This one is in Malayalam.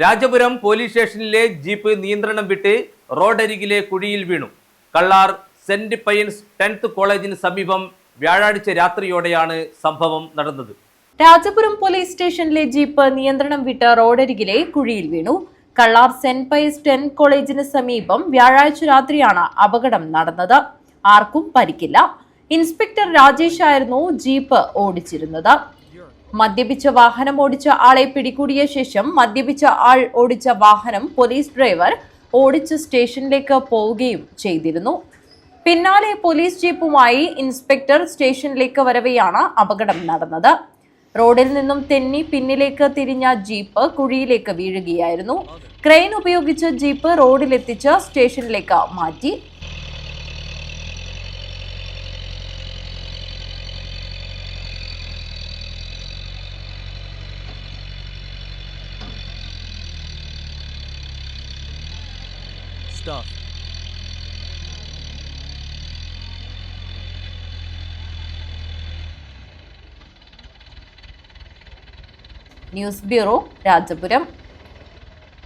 രാജപുരം പോലീസ് സ്റ്റേഷനിലെ ജീപ്പ് നിയന്ത്രണം വിട്ട് റോഡരികിലെ കുഴിയിൽ വീണു. കള്ളാർ സെന്റ് പയൻസ് ടെൻത്ത് കോളേജിന് സമീപം വ്യാഴാഴ്ച രാത്രിയോടെയാണ് സംഭവം നടന്നത്. രാജപുരം പോലീസ് സ്റ്റേഷനിലെ ജീപ്പ് നിയന്ത്രണം വിട്ട് റോഡരികിലെ കുഴിയിൽ വീണു. കള്ളാർ സെന്റ് പൈസ് ടെൻത്ത് കോളേജിന് സമീപം വ്യാഴാഴ്ച രാത്രിയാണ് അപകടം നടന്നത്. ആർക്കും പരിക്കില്ല. ഇൻസ്പെക്ടർ രാജേഷ് ആയിരുന്നു ജീപ്പ് ഓടിച്ചിരുന്നത്. മദ്യപിച്ച വാഹനം ഓടിച്ച ആളെ പിടികൂടിയ ശേഷം മദ്യപിച്ച ആൾ ഓടിച്ച വാഹനം പോലീസ് ഡ്രൈവർ ഓടിച്ച് സ്റ്റേഷനിലേക്ക് പോവുകയും ചെയ്തിരുന്നു. പിന്നാലെ പോലീസ് ജീപ്പുമായി ഇൻസ്പെക്ടർ സ്റ്റേഷനിലേക്ക് വരവെയാണ് അപകടം നടന്നത്. റോഡിൽ നിന്നും തെന്നി പിന്നിലേക്ക് തിരിഞ്ഞ ജീപ്പ് കുഴിയിലേക്ക് വീഴുകയായിരുന്നു. ക്രെയിൻ ഉപയോഗിച്ച് ജീപ്പ് റോഡിലെത്തിച്ച് സ്റ്റേഷനിലേക്ക് മാറ്റി. stuff. News bureau Rajapuram